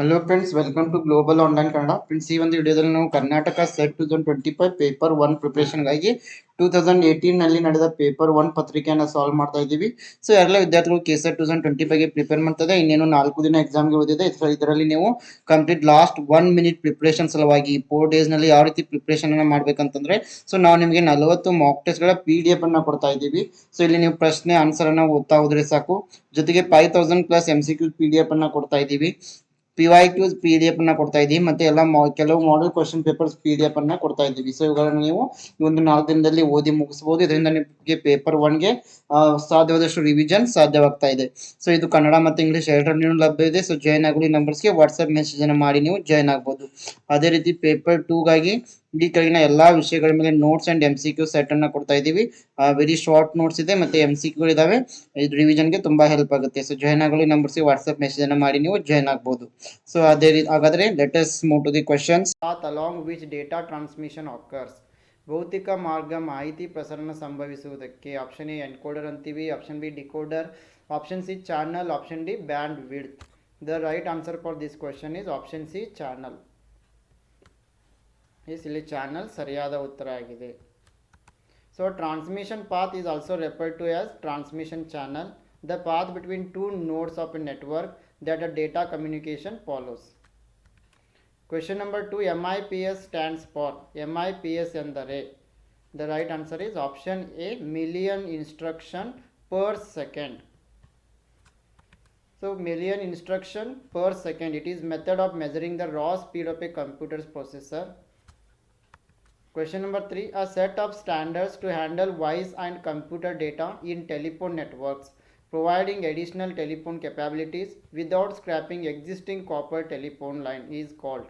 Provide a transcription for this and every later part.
Hello friends welcome to global online Kannada friends ಈ ಒಂದು ವಿಡಿಯೋದಲ್ಲಿ ನಾವು Karnataka SET two thousand twenty five paper one ಪ್ರಿಪ್ರೇಷನ್ಗಾಗಿ two thousand ಏಯ್ಟೀನಲ್ಲಿ ನಡೆದ ಪೇಪರ್ ಒನ್ ಪತ್ರಿಕೆಯನ್ನು ಸಾಲ್ವ್ ಮಾಡ್ತಾ ಇದ್ದೀವಿ. ಸೊ ಎಲ್ಲ ವಿದ್ಯಾರ್ಥಿಗಳು K set two thousand twenty ಫೈವ್ಗೆ prepare ಮಾಡ್ತದೆ, ಇನ್ನೇನು ನಾಲ್ಕು ದಿನ ಎಕ್ಸಾಮ್ಗೆ ಸೊ ಇದರಲ್ಲಿ ನೀವು complete last one minute preparation ಸಲುವಾಗಿ ಫೋರ್ ಡೇಸ್ನಲ್ಲಿ ಯಾವ ರೀತಿ ಪ್ರಿಪ್ರೇಷನ್ ಅನ್ನು ಮಾಡ್ಬೇಕಂತಂದ್ರೆ ಸೊ ನಾವು ನಿಮಗೆ ನಲವತ್ತು ಮಾಕ್ ಟೆಸ್ಟ್ಗಳ ಪಿ ಡಿ ಎಫ್ ಅನ್ನ ಕೊಡ್ತಾ ಇದ್ದೀವಿ. ಸೊ ಇಲ್ಲಿ ನೀವು ಪ್ರಶ್ನೆ ಆನ್ಸರ್ ಅನ್ನ ಓದ್ತಾ ಹೋದ್ರೆ ಸಾಕು. ಜೊತೆಗೆ five thousand plus M C Q P D F ಅನ್ನ ಕೊಡ್ತಾ ಇದ್ದೀವಿ. P Y Qs P D F ಅನ್ನ ಕೊಡ್ತಾ ಇದ್ದೀವಿ. ಮತ್ತೆ ಎಲ್ಲ ಕೆಲವು model question papers P D F ಅನ್ನ ಕೊಡ್ತಾ ಇದ್ದೀವಿ. ಸೊ ಇವುಗಳನ್ನು ನೀವು ಈ ಒಂದು ನಾಲ್ಕು ದಿನದಲ್ಲಿ ಓದಿ ಮುಗಿಸಬಹುದು ಇದರಿಂದ ನಿಮಗೆ ಪೇಪರ್ ಒನ್ಗೆ ಸಾಧ್ಯವಾದಷ್ಟು ರಿವಿಷನ್ ಸಾಧ್ಯವಾಗ್ತಾ ಇದೆ. ಸೊ ಇದು ಕನ್ನಡ ಮತ್ತು ಇಂಗ್ಲಿಷ್ ಎರಡರಲ್ಲೂ ಲಭ್ಯ ಇದೆ. ಸೊ ಜಾಯ್ನ್ ಆಗಲಿ ನಂಬರ್ಸ್ಗೆ ವಾಟ್ಸ್ಆಪ್ ಮೆಸೇಜ್ ಅನ್ನು ಮಾಡಿ ನೀವು ಜಾಯ್ನ್ ಆಗ್ಬೋದು. ಅದೇ ರೀತಿ ಪೇಪರ್ ಟೂಗಾಗಿ ಈ ಕೆಳಗಿನ ಎಲ್ಲಾ ವಿಷಯಗಳ ಮೇಲೆ notes and M C Q set ಅನ್ನ ಕೊಡ್ತಾ ಇದೀವಿ ವೆರಿ ಶಾರ್ಟ್ ನೋಟ್ಸ್ ಇದೆ ಮತ್ತೆ ಎಂ ಸಿ ಕ್ಯೂ ಇದಾವೆ. ಇದು ರಿವಿಷನ್ಗೆ ತುಂಬಾ ಹೆಲ್ಪ್ ಆಗುತ್ತೆ. ಸೊ ಜಾಯ್ನ್ ಆಗಲು ನಂಬರ್ಸ್ಗೆ ವಾಟ್ಸ್ಆಪ್ ಮೆಸೇಜ್ ಅನ್ನ ಮಾಡಿ, ನೀವು ಜಾಯ್ನ್ ಆಗ್ಬೋದು. ಸೊ ಅದೇ ರೀತಿ ಹಾಗಾದ್ರೆ let's move to the questions along which data transmission occurs ಭೌತಿಕ ಮಾರ್ಗ ಮಾಹಿತಿ ಪ್ರಸರಣ ಸಂಭವಿಸುವುದಕ್ಕೆ ಆಪ್ಷನ್ ಎ ಎನ್ಕೋಡರ್ ಅಂತೀವಿ. Option B decoder option C channel option D bandwidth the right answer for this question is option C channel S ಇಲ್ಲಿ channel ಸರಿಯಾದ ಉತ್ತರ ಆಗಿದೆ so transmission path is also referred to as transmission channel the path between two nodes of a network that a data communication follows question number 2 MIPS stands for MIPS ಎಂದರೆ the right answer is option A million instruction per second so million instruction per second it is method of measuring the raw speed of a computer's processor Question number three A set of standards to handle voice and computer data in telephone networks, providing additional telephone capabilities without scrapping existing copper telephone line is called.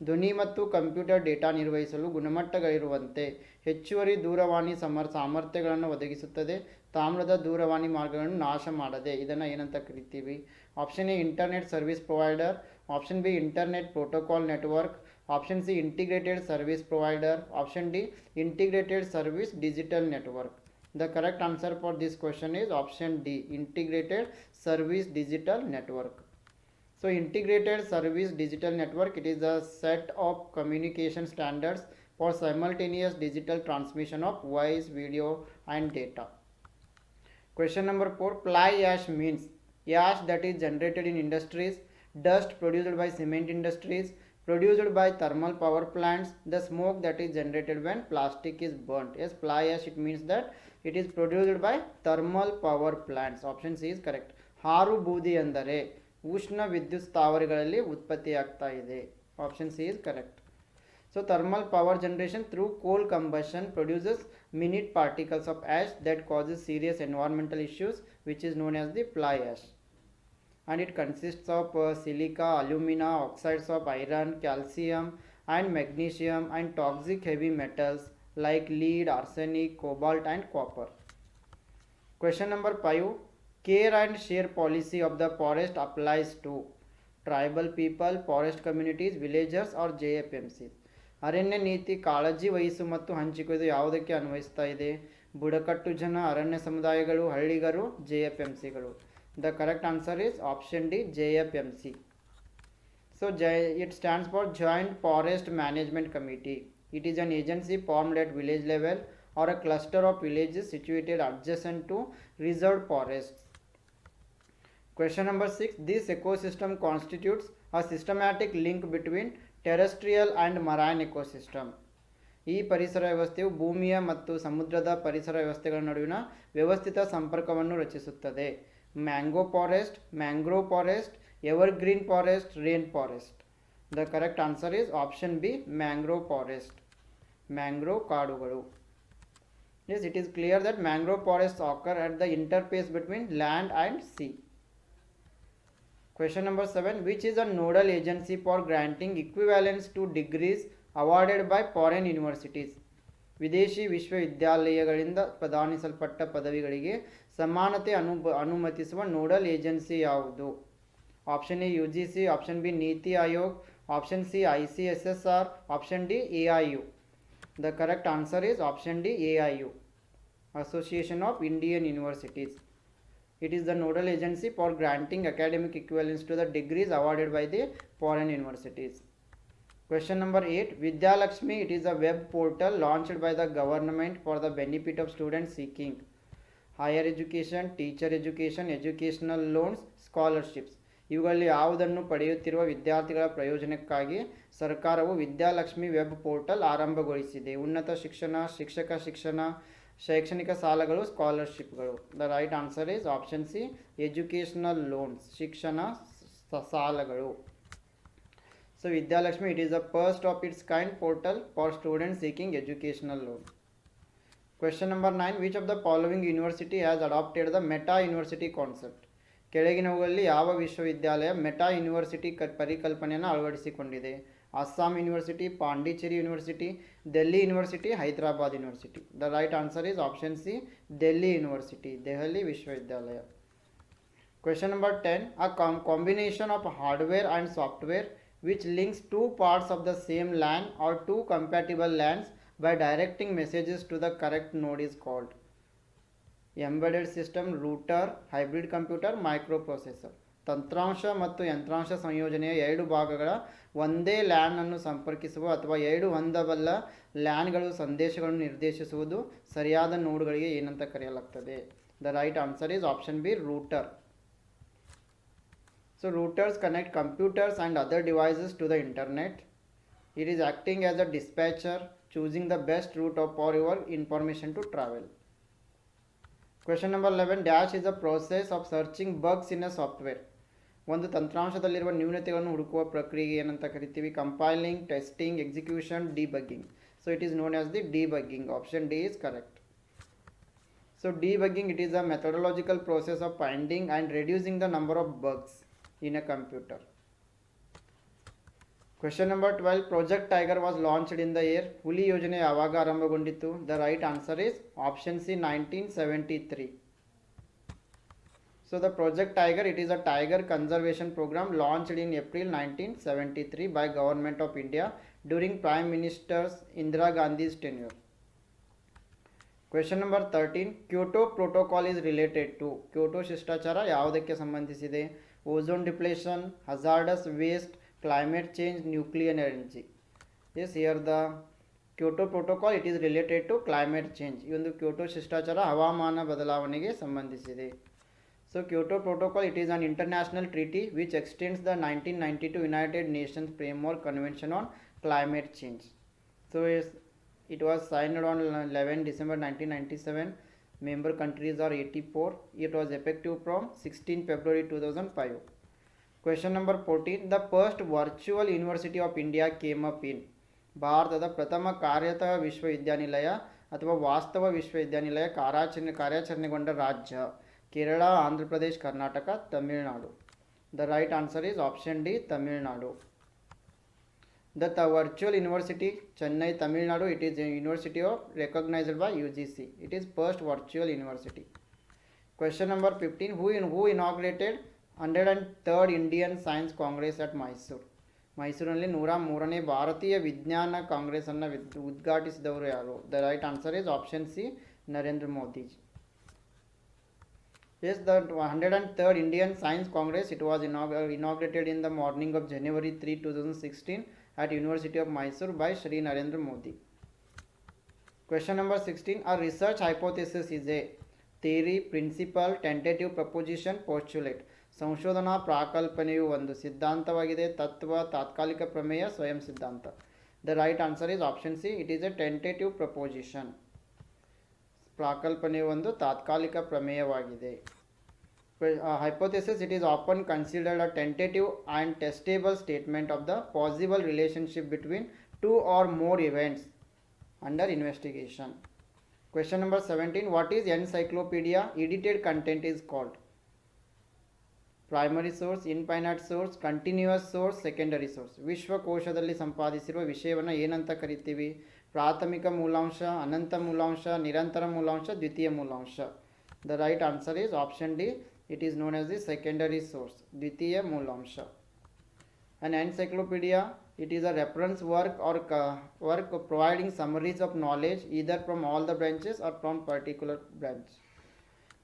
ಧ್ವನಿ ಮತ್ತು computer data ನಿರ್ವಹಿಸಲು ಗುಣಮಟ್ಟಗಳಿರುವಂತೆ ಹೆಚ್ಚುವರಿ ದೂರವಾಣಿ summer ಸಾಮರ್ಥ್ಯಗಳನ್ನು ಒದಗಿಸುತ್ತದೆ ತಾಮ್ರದ ದೂರವಾಣಿ ಮಾರ್ಗಗಳನ್ನು ನಾಶ ಮಾಡದೆ ಇದನ್ನು ಏನಂತ ಕರಿತೀವಿ option A internet service provider option B internet protocol network Option C, integrated service provider. Option D, integrated service digital network. the correct answer for this question is option d integrated service digital network so integrated service digital network it is a set of communication standards for simultaneous digital transmission of voice video and data question number 4 ply ash means ash that is generated in industries dust produced by cement industries produced by thermal power plants, the smoke that is generated when plastic is burnt. Yes, fly ash it means that it is produced by thermal power plants. Option C is correct. ಹಾರು ಬೂದಿ ಎಂದರೆ ಉಷ್ಣ ವಿದ್ಯುತ್ ಸ್ಥಾವರಗಳಲ್ಲಿ ಉತ್ಪತ್ತಿಯಾಗ್ತಾ ಇದೆ option C is correct so thermal power generation through coal combustion produces minute particles of ash that causes serious environmental issues which is known as the fly ash and it consists of uh, silica alumina oxides of iron calcium and magnesium and toxic heavy metals like lead arsenic cobalt and copper question number 5 care and share policy of the forest applies to tribal people forest communities villagers or jfmc ಅರಣ್ಯ ನೀತಿ ಕಾಳಜಿ ವಹಿಸು ಮತ್ತು ಹಂಚಿಕೆದು ಯಾವುದಕ್ಕೆ ಅನ್ವಯಿಸ್ತಾ ಇದೆ ಬುಡಕಟ್ಟು ಜನ ಅರಣ್ಯ ಸಮುದಾಯಗಳು ಹಳ್ಳಿಗರು J F M ಸಿಗಳು the correct answer is option D, JFMC. So it stands for Joint Forest Management Committee. It is an agency formed at village level or a cluster of villages situated adjacent to reserved forests. Question number 6 This ecosystem constitutes a systematic link between terrestrial and marine ecosystem. ಈ ಪರಿಸರ ವ್ಯವಸ್ಥೆಯು ಭೂಮಿಯ ಮತ್ತು ಸಮುದ್ರದ ಪರಿಸರ ವ್ಯವಸ್ಥೆಗಳ ನಡುವಿನ ವ್ಯವಸ್ಥಿತ ಸಂಪರ್ಕವನ್ನು ರಚಿಸುತ್ತದೆ Mango forest mangrove forest evergreen forest rain forest the correct answer is option B mangrove forest mangrove ಕಾಡುಗಳು Yes, it is clear that mangrove forests occur at the interface between land and sea. Question number 7 Which is a nodal agency for granting equivalence to degrees awarded by foreign universities? ವಿದೇಶಿ ವಿಶ್ವವಿದ್ಯಾಲಯಗಳಿಂದ ಪ್ರದಾನಿಸಲ್ಪಟ್ಟ ಪದವಿಗಳಿಗೆ ಸಮಾನತೆ ಅನು ಅನುಮತಿಸುವ nodal agency ಯಾವುದು option A U G C option B NITI Aayog option C I C S S R option D A I U The correct answer is option D AIU, Association of Indian Universities. It is the nodal agency for granting academic equivalence to the degrees awarded by the foreign universities. Question number 8 Vidyalakshmi it is a web portal launched by the government for the benefit of students seeking higher education teacher education educational loans scholarships ಇವುಗಳಲ್ಲಿ ಯಾವುದನ್ನು ಪಡೆಯುತ್ತಿರುವ ವಿದ್ಯಾರ್ಥಿಗಳ ಪ್ರಯೋಜನಕ್ಕಾಗಿ ಸರ್ಕಾರವು Vidyalakshmi web portal ಆರಂಭಗೊಳಿಸಿದೆ. ಉನ್ನತ ಶಿಕ್ಷಣ, ಶಿಕ್ಷಕ ಶಿಕ್ಷಣ, ಶೈಕ್ಷಣಿಕ ಸಾಲಗಳು, ಸ್ಕಾಲರ್ಶಿಪ್ಗಳು. The right answer is option C, educational loans, ಶಿಕ್ಷಣ ಸಾಲಗಳು. So, Vidyalakshmi, it is the first of its kind portal for students seeking educational loans Question number 9. Which of the following university has adopted the Meta University concept? ಕೆಳಗಿನವುಗಳಲ್ಲಿ ಯಾವ ವಿಶ್ವವಿದ್ಯಾಲಯ meta university ಕ ಪರಿಕಲ್ಪನೆಯನ್ನು ಅಳವಡಿಸಿಕೊಂಡಿದೆ Assam university Pondicherry university Delhi university Hyderabad university the right answer is option C Delhi university Delhi ವಿಶ್ವವಿದ್ಯಾಲಯ Question number 10 A com- combination of hardware and software which links two parts of the same LAN or two compatible LANs by directing messages to the correct node is called. Embedded system router hybrid computer microprocessor ತಂತ್ರಾಂಶ ಮತ್ತು ಯಂತ್ರಾಂಶ ಸಂಯೋಜನೆಯ ಎರಡು ಭಾಗಗಳ ಒಂದೇ LAN ಅನ್ನು ಸಂಪರ್ಕಿಸುವ ಅಥವಾ ಎರಡು ಹೊಂದಬಲ್ಲ ಲ್ಯಾನ್ಗಳು ಸಂದೇಶಗಳನ್ನು ನಿರ್ದೇಶಿಸುವುದು ಸರಿಯಾದ ನೋಡ್ಗಳಿಗೆ ಏನಂತ ಕರೆಯಲಾಗ್ತದೆ. The right answer is option B router so routers connect computers and other devices to the internet it is acting as a dispatcher, choosing the best route of for your information to travel. Question number 11 dash is a process of searching bugs in a software. ಒಂದು ತಂತ್ರಾಂಶದಲ್ಲಿರುವ ನ್ಯೂನತೆಗಳನ್ನು ಹುಡುಕುವ ಪ್ರಕ್ರಿಯೆ ಏನಂತ ಕರಿತೀವಿ compiling testing execution debugging so it is known as the debugging option D is correct. So debugging it is a methodological process of finding and reducing the number of bugs in a computer. Question number 12 Project Tiger was launched in the year ಹುಲಿ ಯೋಜನೆ ಯಾವಾಗ ಆರಂಭಗೊಂಡಿತ್ತು the right answer is option C nineteen seventy three So the Project Tiger it is a tiger conservation program launched in April 1973 by Government of India during Prime Minister's Indira Gandhi's tenure. Question number thirteen Kyoto protocol is related to Kyoto ಶಿಷ್ಟಾಚಾರ ಯಾವುದಕ್ಕೆ ಸಂಬಂಧಿಸಿದೆ ozone depletion hazardous waste Climate change nuclear energy yes here the Kyoto protocol it is related to climate change ಈ ಒಂದು Kyoto ಶಿಷ್ಟಾಚಾರ ಹವಾಮಾನ ಬದಲಾವಣೆಗೆ ಸಂಬಂಧಿಸಿದೆ so Kyoto protocol it is an international treaty which extends the nineteen ninety two United Nations framework convention on climate change so It was signed on 11 December 1997. Member countries are 84. It was effective from 16 February 2005. Question number 14. The first virtual University of India came up in ಭಾರತದ ಪ್ರಥಮ ಕಾರ್ಯತಃ ವಿಶ್ವವಿದ್ಯಾನಿಲಯ ಅಥವಾ ವಾಸ್ತವ ವಿಶ್ವವಿದ್ಯಾನಿಲಯ ಕಾರ್ಯಾಚರಣೆ ಕಾರ್ಯಾಚರಣೆಗೊಂಡ ರಾಜ್ಯ Kerala Andhra Pradesh Karnataka Tamil Nadu the right answer is option D Tamil Nadu The th- virtual university, Chennai, Tamil Nadu, it is a university of recognized by UGC. It is first virtual university. Question number 15. Who, in, who inaugurated 103rd Indian Science Congress at Mysore? ಮೈಸೂರಿನಲ್ಲಿ ನೂರ ಮೂರನೇ ಭಾರತೀಯ ವಿಜ್ಞಾನ ಕಾಂಗ್ರೆಸ್ಸನ್ನು ವಿದ್ ಉದ್ಘಾಟಿಸಿದವರು ಯಾರು the right answer is option C Narendra Modi Yes, the 103rd Indian Science Congress, it was inaug- inaugurated in the morning of January 3, 2016 at University of Mysore by Shri Narendra Modi. Question number 16. A research hypothesis is a theory, principle, tentative proposition, postulate. ಸಂಶೋಧನಾ ಪ್ರಾಕಲ್ಪನೆಯು ಒಂದು ಸಿದ್ಧಾಂತವಾಗಿದೆ. ತತ್ವ, ತಾತ್ಕಾಲಿಕ ಪ್ರಮೇಯ, ಸ್ವಯಂ ಸಿದ್ಧಾಂತ. The right answer is option C it is a tentative proposition ಪ್ರಾಕಲ್ಪನೆಯು ಒಂದು ತಾತ್ಕಾಲಿಕ ಪ್ರಮೇಯವಾಗಿದೆ. Hypothesis it is often considered a tentative and testable statement of the possible relationship between two or more events under investigation question number seventeen what is encyclopaedia edited content is called Primary source infinite source continuous source secondary source ವಿಶ್ವಕೋಶದಲ್ಲಿ ಸಂಪಾದಿಸಿರುವ ವಿಷಯವನ್ನು ಏನಂತ ಕರಿತೀವಿ ಪ್ರಾಥಮಿಕ ಮೂಲಾಂಶ ಅನಂತ ಮೂಲಾಂಶ ನಿರಂತರ ಮೂಲಾಂಶ ದ್ವಿತೀಯ ಮೂಲಾಂಶ the right answer is option D it is known as the secondary source ದ್ವಿತೀಯ ಮೂಲಾಂಶ An encyclopedia, it is a reference work or ca- work providing summaries of knowledge either from all the branches or from particular branch.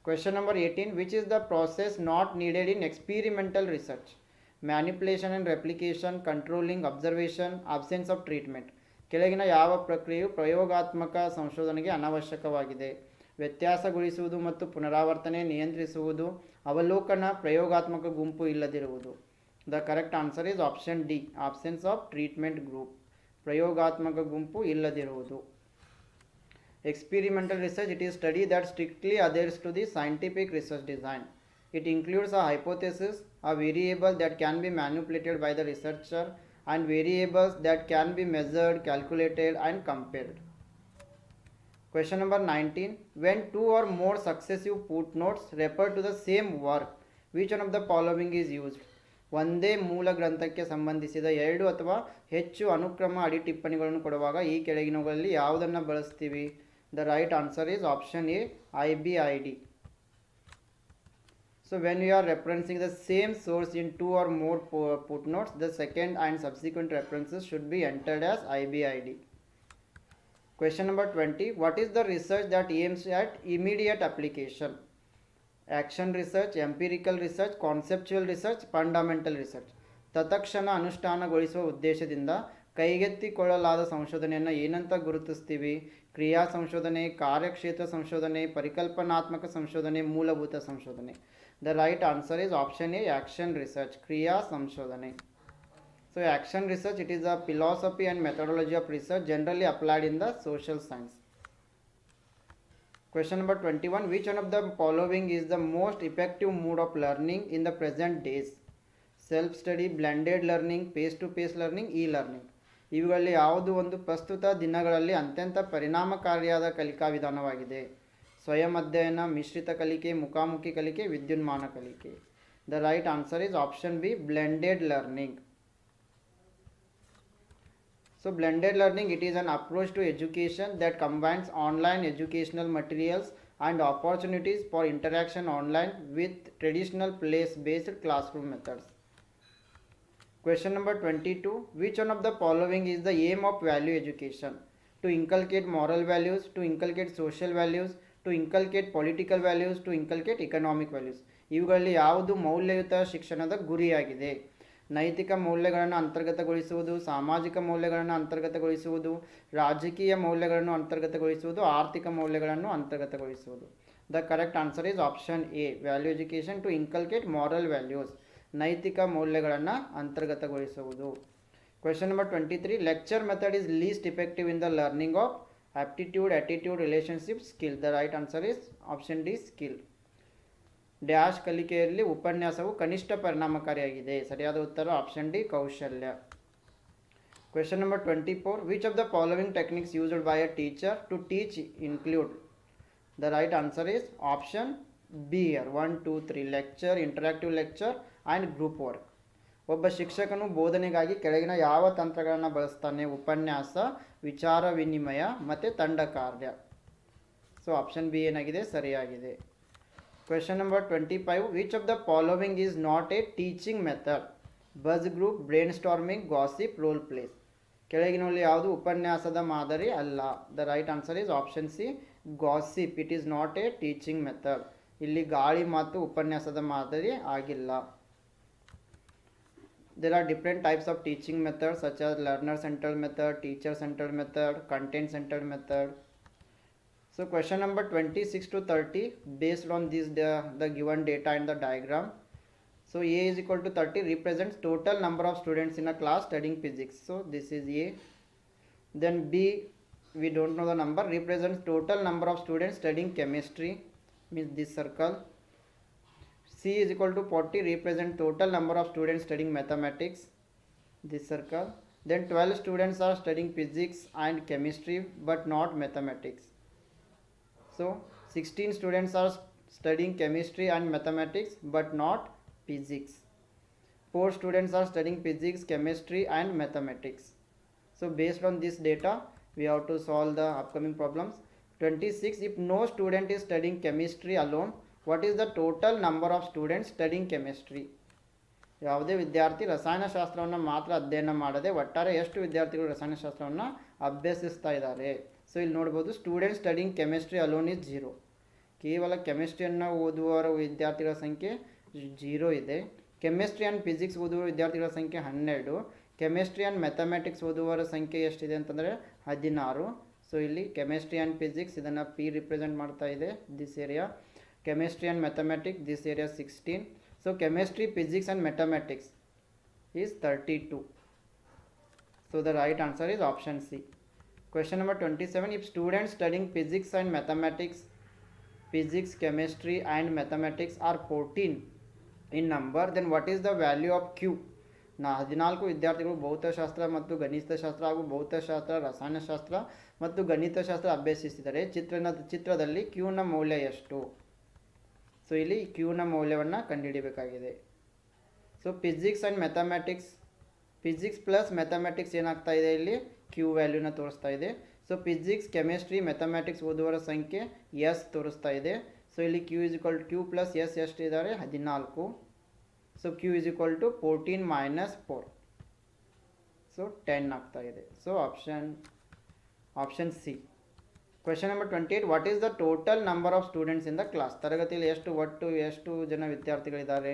Question number 18 Which is the process not needed in experimental research? Manipulation and replication controlling observation, absence of treatment ಕೆಳಗಿನ ಯಾವ ಪ್ರಕ್ರಿಯೆಯು ಪ್ರಯೋಗಾತ್ಮಕ ಸಂಶೋಧನೆಗೆ ಅನವಶ್ಯಕವಾಗಿದೆ? ವ್ಯತ್ಯಾಸಗೊಳಿಸುವುದು ಮತ್ತು ಪುನರಾವರ್ತನೆ ನಿಯಂತ್ರಿಸುವುದು ಅವಲೋಕನ ಪ್ರಯೋಗಾತ್ಮಕ ಗುಂಪು ಇಲ್ಲದಿರುವುದು. The correct answer is option D absence of treatment group ಪ್ರಯೋಗಾತ್ಮಕ ಗುಂಪು ಇಲ್ಲದಿರುವುದು. Experimental research it is study that strictly adheres to the scientific research design. It includes a hypothesis, a variable that can be manipulated by the researcher, and variables that can be measured, calculated, and compared. Question number 19. When two or more successive footnotes refer to the same work, which one of the following is used? ಒಂದೇ ಮೂಲ ಗ್ರಂಥಕ್ಕೆ ಸಂಬಂಧಿಸಿದ ಎರಡು ಅಥವಾ ಹೆಚ್ಚು ಅನುಕ್ರಮ ಅಡಿ ಟಿಪ್ಪಣಿಗಳನ್ನು ಕೊಡುವಾಗ ಈ ಕೆಳಗಿನವುಗಳಲ್ಲಿ ಯಾವುದನ್ನು ಬಳಸ್ತೀವಿ the right answer is option A IBID. So when you are referencing the same source in two or more put notes, the second and subsequent references should be entered as IBID. Question number 20. What is the research that aims at immediate application? Action research, empirical research, conceptual research, fundamental research. ತತ್ಕ್ಷಣ ಅನುಷ್ಠಾನಗೊಳಿಸುವ ಉದ್ದೇಶದಿಂದ ಕೈಗೆತ್ತಿಕೊಳ್ಳಲಾದ ಸಂಶೋಧನೆಯನ್ನು ಏನಂತ ಗುರುತಿಸ್ತೀವಿ? ಕ್ರಿಯಾ ಸಂಶೋಧನೆ, ಕಾರ್ಯಕ್ಷೇತ್ರ ಸಂಶೋಧನೆ, ಪರಿಕಲ್ಪನಾತ್ಮಕ ಸಂಶೋಧನೆ, ಮೂಲಭೂತ ಸಂಶೋಧನೆ. The right answer is option A action research ಕ್ರಿಯಾ ಸಂಶೋಧನೆ. So action research it is a philosophy and methodology of research generally applied in the social science Question number 21 Which one of the following is the most effective mode of learning in the present days self study blended learning face to face learning e learning. ಇವುಗಳಲ್ಲಿ ಯಾವುದೂ ಒಂದು ಪ್ರಸ್ತುತ ದಿನಗಳಲ್ಲಿ ಅತ್ಯಂತ ಪರಿಣಾಮಕಾರಿಯಾದ ಕಲಿಕಾ ವಿಧಾನವಾಗಿದೆ ಸ್ವಯಂ ಅಧ್ಯಯನ, ಮಿಶ್ರಿತ ಕಲಿಕೆ, ಮುಖಾಮುಖಿ ಕಲಿಕೆ, ವಿದ್ಯುನ್ಮಾನ ಕಲಿಕೆ. The right answer is option B blended learning so blended learning it is an approach to education that combines online educational materials and opportunities for interaction online with traditional place based class room methods question number twenty two which one of the following is the aim of value education to inculcate moral values to inculcate social values to inculcate political values to inculcate economic values ಇವುಗಳಲ್ಲಿ ಯಾವುದು ಮೌಲ್ಯಯುತ ಶಿಕ್ಷಣದ ಗುರಿಯಾಗಿದೆ? ನೈತಿಕ ಮೌಲ್ಯಗಳನ್ನು ಅಂತರ್ಗತಗೊಳಿಸುವುದು, ಸಾಮಾಜಿಕ ಮೌಲ್ಯಗಳನ್ನು ಅಂತರ್ಗತಗೊಳಿಸುವುದು, ರಾಜಕೀಯ ಮೌಲ್ಯಗಳನ್ನು ಅಂತರ್ಗತಗೊಳಿಸುವುದು, ಆರ್ಥಿಕ ಮೌಲ್ಯಗಳನ್ನು ಅಂತರ್ಗತಗೊಳಿಸುವುದು. The correct answer is option A value education to inculcate moral values ನೈತಿಕ ಮೌಲ್ಯಗಳನ್ನು ಅಂತರ್ಗತಗೊಳಿಸುವುದು. Question number twenty three lecture method is least effective in the learning of aptitude attitude relationship skill the right answer is option D skill dash ಕಲಿಕೆಯಲ್ಲಿ ಉಪನ್ಯಾಸವು ಕನಿಷ್ಠ ಪರಿಣಾಮಕಾರಿಯಾಗಿದೆ. ಸರಿಯಾದ ಉತ್ತರ option D ಕೌಶಲ್ಯ. Question number twenty four which of the following techniques used by a teacher to teach include the right answer is option B are one two three lecture interactive lecture and group work. ಒಬ್ಬ ಶಿಕ್ಷಕನು ಬೋಧನೆಗಾಗಿ ಕೆಳಗಿನ ಯಾವ ತಂತ್ರಗಳನ್ನು ಬಳಸ್ತಾನೆ? ಉಪನ್ಯಾಸ, ವಿಚಾರ ವಿನಿಮಯ ಮತ್ತು ತಂಡ ಕಾರ್ಯ ಸೊ ಆಪ್ಷನ್ ಬಿ ಏನಾಗಿದೆ? ಸರಿಯಾಗಿದೆ. Question number twenty five which of the following is not a teaching method buzz group brainstorming gossip role plays ಕೆಳಗಿನಲ್ಲಿ ಯಾವುದು? ಉಪನ್ಯಾಸದ ಮಾದರಿ ಅಲ್ಲ. The right answer is option C gossip it is not a teaching method ಇಲ್ಲಿ ಗಾಳಿ ಮಾತು ಉಪನ್ಯಾಸದ ಮಾದರಿ ಆಗಿಲ್ಲ. There are different types of teaching methods such as learner centered method teacher centered method content centered method. So question number 26 to 30 based on this the, the given data and the diagram. So a is equal to 30 represents total number of students in a class studying physics. So this is a. Then b we don't know the number represents total number of students studying chemistry means this circle C is equal to 40 represent total number of students studying mathematics. This circle. Then 12 students are studying physics and chemistry but not mathematics. So 16 students are studying chemistry and mathematics but not physics. 4 students are studying physics chemistry and mathematics. So based on this data we have to solve the upcoming problems. 26 if no student is studying chemistry alone what is the total number of students studying chemistry ಯಾವುದೇ ವಿದ್ಯಾರ್ಥಿ ರಸಾಯನಶಾಸ್ತ್ರವನ್ನು ಮಾತ್ರ ಅಧ್ಯಯನ ಮಾಡದೆ ಒಟ್ಟಾರೆ ಎಷ್ಟು ವಿದ್ಯಾರ್ಥಿಗಳು ರಸಾಯನಶಾಸ್ತ್ರವನ್ನು ಅಭ್ಯಸಿಸ್ತಾ ಇದ್ದಾರೆ? So ಇಲ್ಲಿ ನೋಡ್ಬೋದು student studying chemistry alone is zero ಕೇವಲ ಕೆಮಿಸ್ಟ್ರಿಯನ್ನು ಓದುವವರ ವಿದ್ಯಾರ್ಥಿಗಳ ಸಂಖ್ಯೆ ಜೀರೋ ಇದೆ. ಕೆಮಿಸ್ಟ್ರಿ ಆ್ಯಂಡ್ ಫಿಸಿಕ್ಸ್ ಓದುವ ವಿದ್ಯಾರ್ಥಿಗಳ ಸಂಖ್ಯೆ ಹನ್ನೆರಡು. ಕೆಮಿಸ್ಟ್ರಿ ಆ್ಯಂಡ್ ಮ್ಯಾಥಮೆಟಿಕ್ಸ್ ಓದುವವರ ಸಂಖ್ಯೆ ಎಷ್ಟಿದೆ ಅಂತಂದರೆ ಹದಿನಾರು. ಸೊ ಇಲ್ಲಿ ಕೆಮಿಸ್ಟ್ರಿ ಆ್ಯಂಡ್ ಫಿಸಿಕ್ಸ್ ಇದನ್ನು ಪಿ ರಿಪ್ರೆಸೆಂಟ್ ಮಾಡ್ತಾ ಇದೆ this area and mathematics this area sixteen so chemistry physics and mathematics is thirty two so the right answer is option C. Question number 27. If students studying physics and mathematics, physics, chemistry and mathematics are 14 in number, then what is the value of Q? ನಾ ಹದಿನಾಲ್ಕು ವಿದ್ಯಾರ್ಥಿಗಳು ಭೌತಶಾಸ್ತ್ರ ಮತ್ತು ಗಣಿತಶಾಸ್ತ್ರ ಹಾಗೂ ಭೌತಶಾಸ್ತ್ರ ರಸಾಯನಶಾಸ್ತ್ರ ಮತ್ತು ಗಣಿತಶಾಸ್ತ್ರ ಅಭ್ಯಸಿಸಿದರೆ ಚಿತ್ರನ ಚಿತ್ರದಲ್ಲಿ ಕ್ಯೂನ ಮೌಲ್ಯ ಎಷ್ಟು ಸೊ ಇಲ್ಲಿ ಕ್ಯೂನ ಮೌಲ್ಯವನ್ನು ಕಂಡುಹಿಡಿಬೇಕಾಗಿದೆ so physics and mathematics physics plus mathematics ಏನಾಗ್ತಾ ಇದೆ ಇಲ್ಲಿ? ಕ್ಯೂ ವ್ಯಾಲ್ಯೂನ ತೋರಿಸ್ತಾ ಇದೆ. ಸೊ ಫಿಸಿಕ್ಸ್ ಕೆಮಿಸ್ಟ್ರಿ ಮ್ಯಾಥಮೆಟಿಕ್ಸ್ ಓದುವರ ಸಂಖ್ಯೆ ಎಸ್ ತೋರಿಸ್ತಾ ಇದೆ. ಸೊ ಇಲ್ಲಿ Q is equal Q plus S ಎಷ್ಟಿದ್ದಾರೆ? ಹದಿನಾಲ್ಕು. So Q is equal to fourteen minus four so ten ಆಗ್ತಾ ಇದೆ. So option option C question number twenty eight what is the total number of students in the class ತರಗತಿಯಲ್ಲಿ ಎಷ್ಟು ಒಟ್ಟು, ಎಷ್ಟು ಜನ ವಿದ್ಯಾರ್ಥಿಗಳಿದ್ದಾರೆ?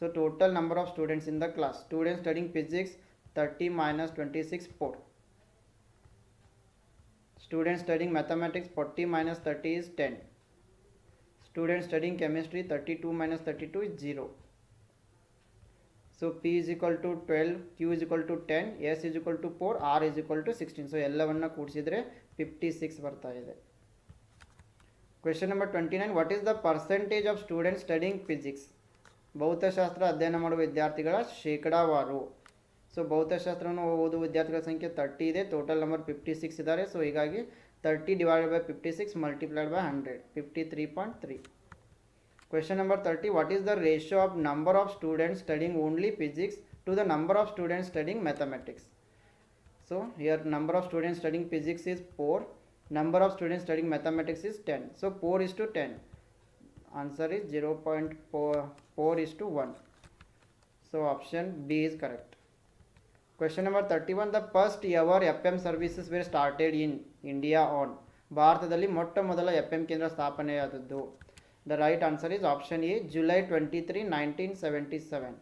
So total number of students in the class students studying physics thirty minus twenty six four students studying mathematics forty minus thirty is ten students studying chemistry thirty two minus thirty two is zero so P is equal to twelve Q is equal to ten S is equal to four R is equal to sixteen so ಎಲ್ಲವನ್ನು ಕೂಡಿಸಿದರೆ fifty six ಬರ್ತಾ ಇದೆ. Question number twenty nine what is the percentage of students studying physics ಭೌತಶಾಸ್ತ್ರ ಅಧ್ಯಯನ ಮಾಡುವ ವಿದ್ಯಾರ್ಥಿಗಳ ಶೇಕಡಾವಾರು. So ಭೌತಶಾಸ್ತ್ರವನ್ನು ಓದುವ ವಿದ್ಯಾರ್ಥಿಗಳ ಸಂಖ್ಯೆ ತರ್ಟಿ ಇದೆ. ಟೋಟಲ್ ನಂಬರ್ ಫಿಫ್ಟಿ ಸಿಕ್ಸ್ ಇದ್ದಾರೆ. ಸೊ ಹೀಗಾಗಿ thirty divided by fifty six multiplied by hundred fifty three point three question number thirty what is the ratio of number of students studying only physics to the number of students studying mathematics so here number of students studying physics is 4 number of students studying mathematics is 10 so 4 is to 10 answer is 0.4 is to 1 so option b is correct question number 31 the first ever fm services were started in india on ಭಾರತದಲ್ಲಿ ಮೊಟ್ಟ ಮೊದಲ F M ಕೇಂದ್ರ ಸ್ಥಾಪನೆಯಾದದ್ದು the right answer is option A July twenty three nineteen seventy seven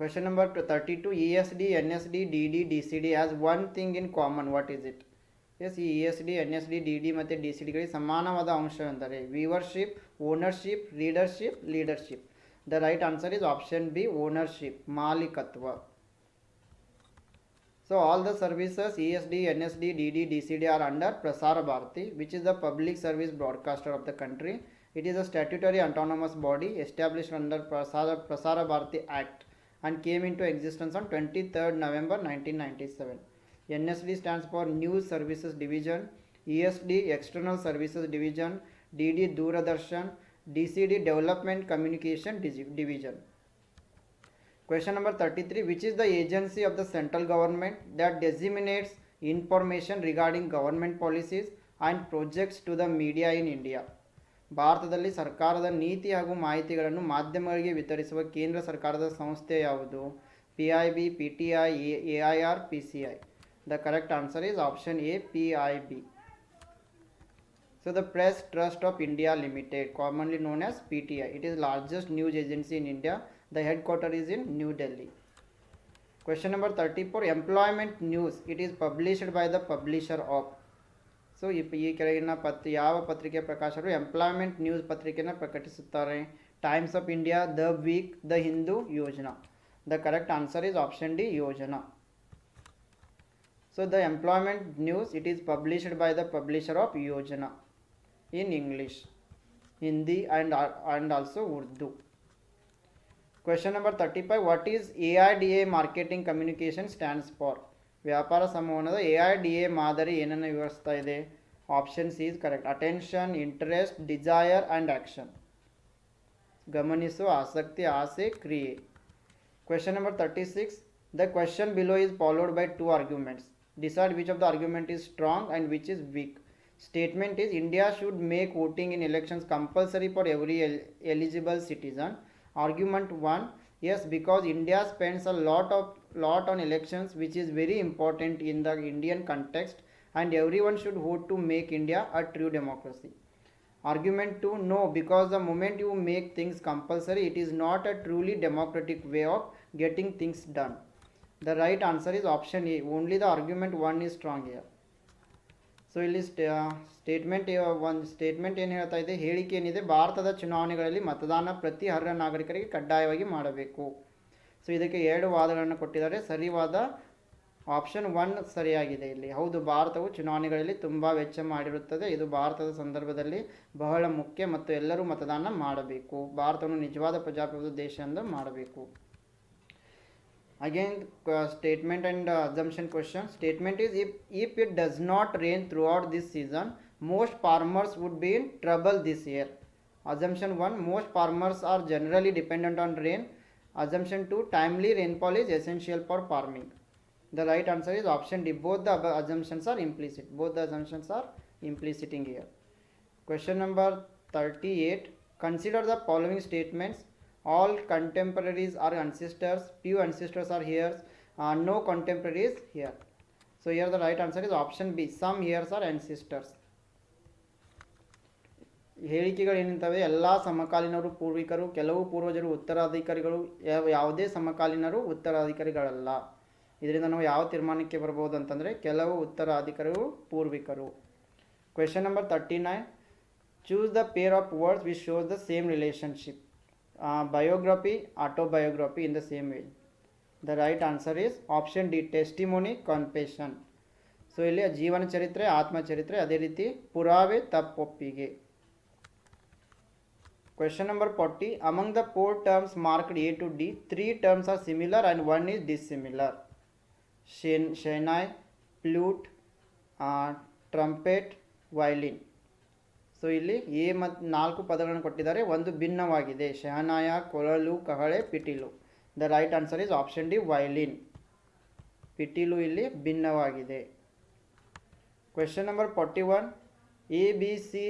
Question number 32 ESD, NSD, DD, DCD has one thing in common. What is it? Yes ಈ E S D N S D D D ಮತ್ತು D C ಡಿಗಳಿಗೆ ಸಮಾನವಾದ ಅಂಶವೆಂದರೆ viewership ownership readership leadership the right answer is option B ownership ಮಾಲೀಕತ್ವ so all the services E S D N S D D D D C D R under Prasar Bharati which is the public service broadcaster of the country it is a statutory autonomous body established under Prasar Prasar Bharati act and came into existence on 23rd November 1997. NSD stands for News Services Division, ESD External Services Division, DD Doordarshan, DCD Development Communication Division. Question number 33 Which is the agency of the central government that disseminates information regarding government policies and projects to the media in India? ಭಾರತದಲ್ಲಿ ಸರ್ಕಾರದ ನೀತಿ ಹಾಗೂ ಮಾಹಿತಿಗಳನ್ನು ಮಾಧ್ಯಮಗಳಿಗೆ ವಿತರಿಸುವ ಕೇಂದ್ರ ಸರ್ಕಾರದ ಸಂಸ್ಥೆ ಯಾವುದು? P I B P T I A I R P C I the correct answer is option A P I B so the press trust of India limited commonly known as P T I it is largest news agency in India the headquarter is in New Delhi question number thirty four employment news it is published by the publisher of so ಈ ಈ ಕೆಳಗಿನ ಪತ್ ಯಾವ ಪತ್ರಿಕೆ ಪ್ರಕಾಶಕರು employment news ಪತ್ರಿಕೆಯನ್ನು ಪ್ರಕಟಿಸುತ್ತಾರೆ Times of India the Week the Hindu Yojana the correct answer is option D Yojana so the employment news it is published by the publisher of Yojana in English Hindi and and also Urdu question number thirty five what is A I D A marketing communication stands for ವ್ಯಾಪಾರ ಸಂವಹನದ A I D A ಮಾದರಿ ಏನನ್ನು ವಿವರಿಸ್ತಾ ಇದೆ option C is correct attention interest desire and action ಗಮನಿಸು ಆಸಕ್ತಿ ಆಸೆ ಕ್ರಿಯೆ question number thirty six the question below is followed by two arguments decide which of the argument is strong and which is weak statement is India should make voting in elections compulsory for every eligible citizen argument 1 yes because india spends a lot of lot on elections which is very important in the indian context and everyone should vote to make india a true democracy Argument 2 No, because the moment you make things compulsory, it is not a truly democratic way of getting things done. The right answer is option A. Only the argument 1 is strong here. So ಇಲ್ಲಿ statement ಒಂದು statement ಏನು ಹೇಳ್ತಾ ಇದೆ ಹೇಳಿಕೆ ಏನಿದೆ ಭಾರತದ ಚುನಾವಣೆಗಳಲ್ಲಿ ಮತದಾನ ಪ್ರತಿ ಅರ್ಹ ನಾಗರಿಕರಿಗೆ ಕಡ್ಡಾಯವಾಗಿ ಮಾಡಬೇಕು ಸೊ ಇದಕ್ಕೆ ಎರಡು ವಾದಗಳನ್ನು ಕೊಟ್ಟಿದ್ದಾರೆ. ಸರಿವಾದ ಆಪ್ಷನ್ ಒನ್ ಸರಿಯಾಗಿದೆ ಇಲ್ಲಿ. ಹೌದು, ಭಾರತವು ಚುನಾವಣೆಗಳಲ್ಲಿ ತುಂಬ ವೆಚ್ಚ ಮಾಡಿರುತ್ತದೆ. ಇದು ಭಾರತದ ಸಂದರ್ಭದಲ್ಲಿ ಬಹಳ ಮುಖ್ಯ ಮತ್ತು ಎಲ್ಲರೂ ಮತದಾನ ಮಾಡಬೇಕು. ಭಾರತವನ್ನು ನಿಜವಾದ ಪ್ರಜಾಪ್ರಭುತ್ವ ದೇಶ ಎಂದು ಮಾಡಬೇಕು. Again statement and assumption question statement is if if it does not rain throughout this season most farmers would be in trouble this year assumption one most farmers are generally dependent on rain assumption 2 timely rainfall is essential for farming. The right answer is option d. Both the assumptions are implicit. Both the assumptions are implicit in here. Question number 38 consider the following statements. All contemporaries are ancestors. Few ancestors are here uh, no contemporaries here. So here the right answer is option b. Some heirs are ancestors ಹೇಳಿಕೆಗಳು ಏನಿರ್ತವೆ ಎಲ್ಲ ಸಮಕಾಲೀನರು ಪೂರ್ವಿಕರು, ಕೆಲವು ಪೂರ್ವಜರು ಉತ್ತರಾಧಿಕಾರಿಗಳು, ಯಾವ- ಯಾವುದೇ ಸಮಕಾಲೀನರು ಉತ್ತರಾಧಿಕಾರಿಗಳಲ್ಲ. ಇದರಿಂದ ನಾವು ಯಾವ ತೀರ್ಮಾನಕ್ಕೆ ಬರ್ಬೋದು ಅಂತಂದರೆ, ಕೆಲವು ಉತ್ತರಾಧಿಕಾರಿಗಳು ಪೂರ್ವಿಕರು. Question number thirty nine choose the pair of words which shows the same relationship biography autobiography in the same way the right answer is option D testimony confession so ಇಲ್ಲಿ ಜೀವನ ಚರಿತ್ರೆ ಆತ್ಮಚರಿತ್ರೆ ಅದೇ ರೀತಿ ಪುರಾವೆ, ತಪ್ಪೊಪ್ಪಿಗೆ. Question number forty among the four terms marked A to D three terms are similar and one is dissimilar shehnai flute flute trumpet violin so ಇಲ್ಲಿ A ಮತ್ತು ನಾಲ್ಕು ಪದಗಳನ್ನು ಕೊಟ್ಟಿದ್ದಾರೆ. ಒಂದು ಭಿನ್ನವಾಗಿದೆ. ಶಹನಾಯ, ಕೊಳಲು, ಕಹಳೆ, ಪಿಟೀಲು. The right answer is option D violin ಪಿಟೀಲು ಇಲ್ಲಿ ಭಿನ್ನವಾಗಿದೆ. Question number forty one A B C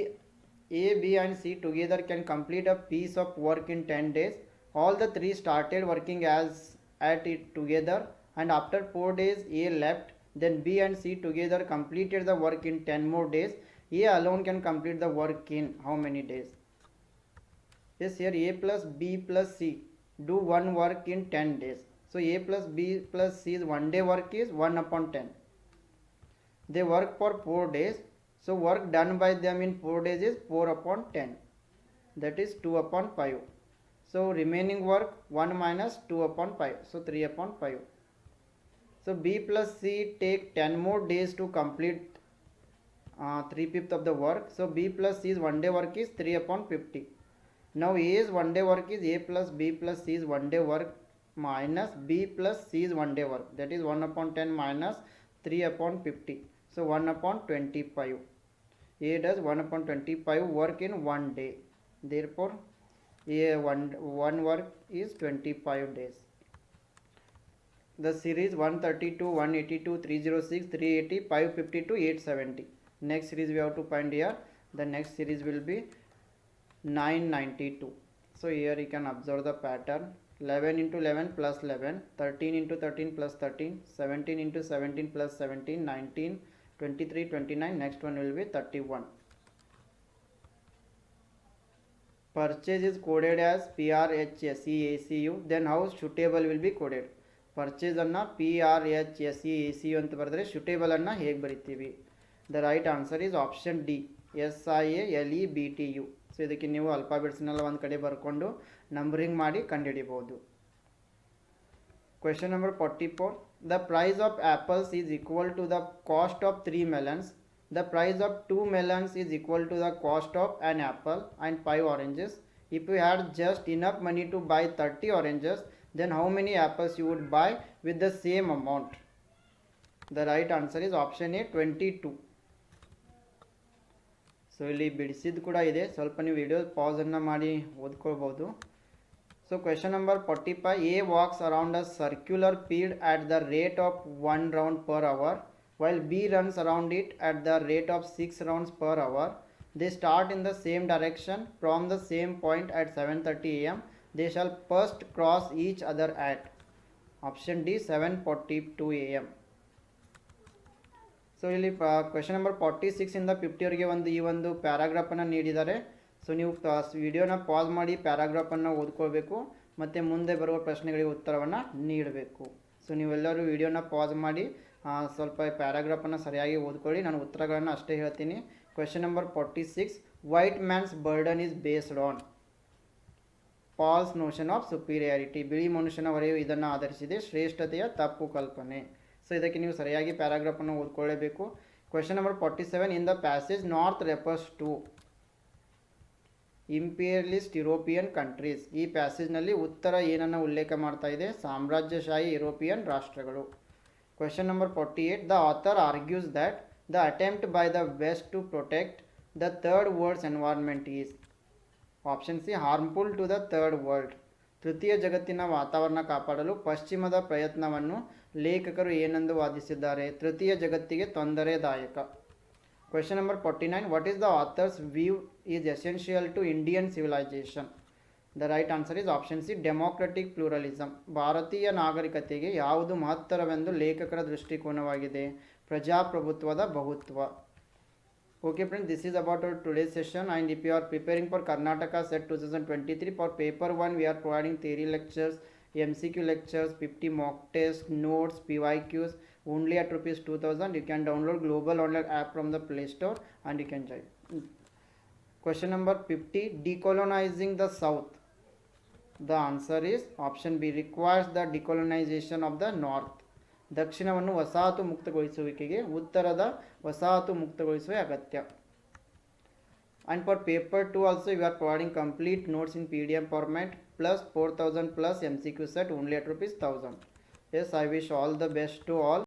A, B and C together can complete a piece of work in 10 days. All the three started working as at it together and after 4 days A left. Then B and C together completed the work in 10 more days. A alone can complete the work in how many days? Yes, here A plus B plus C do one work in 10 days. So A plus B plus C's one day work is 1 upon 10. They work for 4 days so work done by them in 4 days is 4 upon 10 that is 2 upon 5 so remaining work 1 minus 2 upon 5 so 3 upon 5 so b plus c take 10 more days to complete uh, 3 fifth of the work. So b plus c's one day work is 3 upon 50 now a's one day work is a plus b plus c's one day work minus b plus c's one day work. That is 1 upon 10 minus 3 upon 50 so 1 upon 25 a does 1 upon 25 work in one day. Therefore a one one work is 25 days. The series 132 182 306 380 552 870 next series we have to find here. The next series will be 992 so here you can observe the pattern. 11 into 11 plus 11 13 into 13 plus 13 17 into 17 plus 17 19 23 29 next one will be 31 purchase is coded as PRHSEACU then how suitable will be coded? Purchase ಅನ್ನು P R H S E A C ಅಂತ ಬರೆದ್ರೆ suitable ಅನ್ನು ಹೇಗೆ ಬರಿತೀವಿ? The right answer is option D S I A L E B T U so ಇದಕ್ಕೆ ನೀವು ಅಲ್ಫಾಬೆಟ್ಸ್ನೆಲ್ಲ ಒಂದು ಕಡೆ ಬರ್ಕೊಂಡು ನಂಬರಿಂಗ್ ಮಾಡಿ ಕಂಡುಹಿಡಿಬೋದು. Number number 44. The price of apples is equal to the cost of 3 melons. The price of 2 melons is equal to the cost of an apple and 5 oranges. If you had just enough money to buy 30 oranges, then how many apples you would buy with the same amount? The right answer is option A 22. So ಇಲ್ಲಿ ಬಿಡಿಸಿದ್ದು ಕೂಡ ಇದೆ ಸ್ವಲ್ಪ ನೀವು video ಪಾಸನ್ನು ಮಾಡಿ ಓದ್ಕೊಳ್ಬೋದು So question number 45 A walks around a circular field at the rate of 1 round per hour while B runs around it at the rate of 6 rounds per hour. They start in the same direction from the same point at 7:30 am. They shall first cross each other at option D 7:42 am. So ಇಲ್ಲಿ question number forty ಸಿಕ್ಸಿಂದ ಫಿಫ್ಟಿವರೆಗೆ ಒಂದು ಈ ಒಂದು ಪ್ಯಾರಾಗ್ರಾಫನ್ನು ನೀಡಿದ್ದಾರೆ so ನೀವು ವಿಡಿಯೋನ pass ಮಾಡಿ ಪ್ಯಾರಾಗ್ರಾಫನ್ನು ಓದ್ಕೊಳ್ಬೇಕು, ಮತ್ತು ಮುಂದೆ ಬರುವ ಪ್ರಶ್ನೆಗಳಿಗೆ ಉತ್ತರವನ್ನು ನೀಡಬೇಕು. ಸೊ ನೀವೆಲ್ಲರೂ ವಿಡಿಯೋನ ಪಾಸ್ ಮಾಡಿ ಸ್ವಲ್ಪ ಪ್ಯಾರಾಗ್ರಾಫನ್ನು ಸರಿಯಾಗಿ ಓದ್ಕೊಳ್ಳಿ. ನಾನು ಉತ್ತರಗಳನ್ನು ಅಷ್ಟೇ ಹೇಳ್ತೀನಿ. Question number forty six white man's burden is based on false notion of superiority ಬಿಳಿ ಮನುಷ್ಯನ ಇದನ್ನು ಆಧರಿಸಿದೆ. ಶ್ರೇಷ್ಠತೆಯ ತಪ್ಪು ಕಲ್ಪನೆ. ಸೊ ಇದಕ್ಕೆ ನೀವು ಸರಿಯಾಗಿ ಪ್ಯಾರಾಗ್ರಾಫನ್ನು ಓದ್ಕೊಳ್ಳೇಬೇಕು. Question number forty seven in the passage north refers to imperialist European countries. ಈ ಪ್ಯಾಸೇಜ್ನಲ್ಲಿ ಉತ್ತರ ಏನನ್ನು ಉಲ್ಲೇಖ ಮಾಡ್ತಾ ಇದೆ? ಸಾಮ್ರಾಜ್ಯಶಾಹಿ ಯುರೋಪಿಯನ್ ರಾಷ್ಟ್ರಗಳು. Question number forty eight the author argues that the attempt by the west to protect the third world's environment is option C harmful to the third world ತೃತೀಯ ಜಗತ್ತಿನ ವಾತಾವರಣ ಕಾಪಾಡಲು ಪಶ್ಚಿಮದ ಪ್ರಯತ್ನವನ್ನು ಲೇಖಕರು ಏನೆಂದು ವಾದಿಸಿದ್ದಾರೆ? ತೃತೀಯ ಜಗತ್ತಿಗೆ ತೊಂದರೆದಾಯಕ. Question number forty nine what is the author's view is essential to Indian civilization the right answer is option C democratic pluralism ಭಾರತೀಯ ನಾಗರಿಕತೆಗೆ ಯಾವುದು ಮಹತ್ತರವೆಂದು ಲೇಖಕರ ದೃಷ್ಟಿಕೋನವಾಗಿದೆ ಪ್ರಜಾಪ್ರಭುತ್ವದ ಬಹುತ್ವ Okay friends, this is about our today's session and if you are preparing for Karnataka set 2023 for paper 1 we are providing theory lectures, MCQ lectures, 50 mock tests, notes, PYQs only at rupees 2000 you can download global online app from the play store and you can join. Question number 50 decolonizing the south. The answer is option B requires the decolonization of the north. ದಕ್ಷಿಣವನ್ನು ವಸಾಹತು ಮುಕ್ತಗೊಳಿಸುವಿಕೆಗೆ ಉತ್ತರದ ವಸಾಹತು ಮುಕ್ತಗೊಳಿಸುವ ಅಗತ್ಯ and for paper 2 also we are providing complete notes in pdf format plus 4000 plus mcq set only at rupees 1000 yes i wish all the best to all